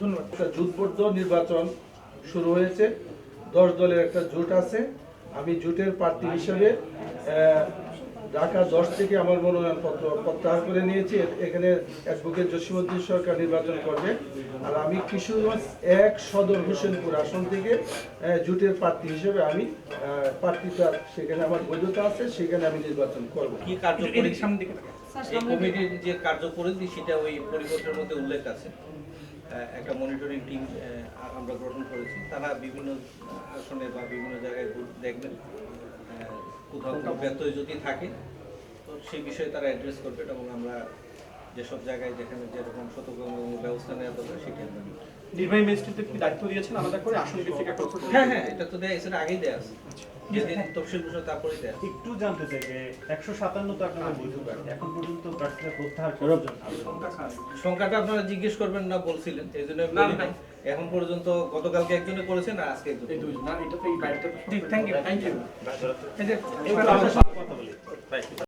ধন্যবাদ। একটা জোটবদ্ধ নির্বাচন শুরু হয়েছে। দশ দলের একটা জোট আছে। আমি জোটের প্রার্থী হিসেবে ঢাকা দশ থেকে আমার মনোনয়নপত্র প্রত্যাহার করে নিয়েছি। এখানে অ্যাডভোকেট জসিমুদ্দিন সরকার নির্বাচন করবে। আর আমি কিশোরগঞ্জ এক সদর হোসেনপুর আসন থেকে আহ, জোটের প্রার্থী হিসেবে আমি আহ, সেখানে আমার বৈধতা আছে সেখানে আমি নির্বাচন করব। কি কার্যকরী? এই কমিটির যে সেটা ওই পরিপত্রের মধ্যে উল্লেখ আছে। একটা মনিটরিং টিম আমরা গঠন করেছি। তারা বিভিন্ন আসনে বা বিভিন্ন জায়গায় দেখবেন। কোথাও কোনো ব্যত্যয় যদি থাকে তো সেই বিষয়ে তারা অ্যাড্রেস করবে এবং আমরা যেসব জায়গায় যেখানে যেরকম সতর্কতামূলক ব্যবস্থা নেওয়া দরকার সেটি আমরা নির্বাহী ম্যাজিস্ট্রেটকে কি দায়িত্ব দিয়েছেন আলাদা করে? আসন ভিত্তিক একটা হ্যাঁ হ্যাঁ এটা তো দেয়া এছাড়া আগেই দেয়া আছে। যেদিন তফসিল ঘোষণা তারপরে দেয়া আছে। একটু জানতে চাই যে একশো সাতান্ন তো আপনারা বৈধ এখন পর্যন্ত প্রার্থীরা প্রত্যাহার করার জন্য আবেদন করেছে। সংখ্যাটা আপনারা জিজ্ঞেস করবেন না বলছিলেন এই জন্য। এখন পর্যন্ত গতকালকে একজনে করেছেন আর আজকে একজন এই দুই না এটা তো এই বাইরটা থ্যাংক ইউ থ্যাংক ইউ কথা বলি।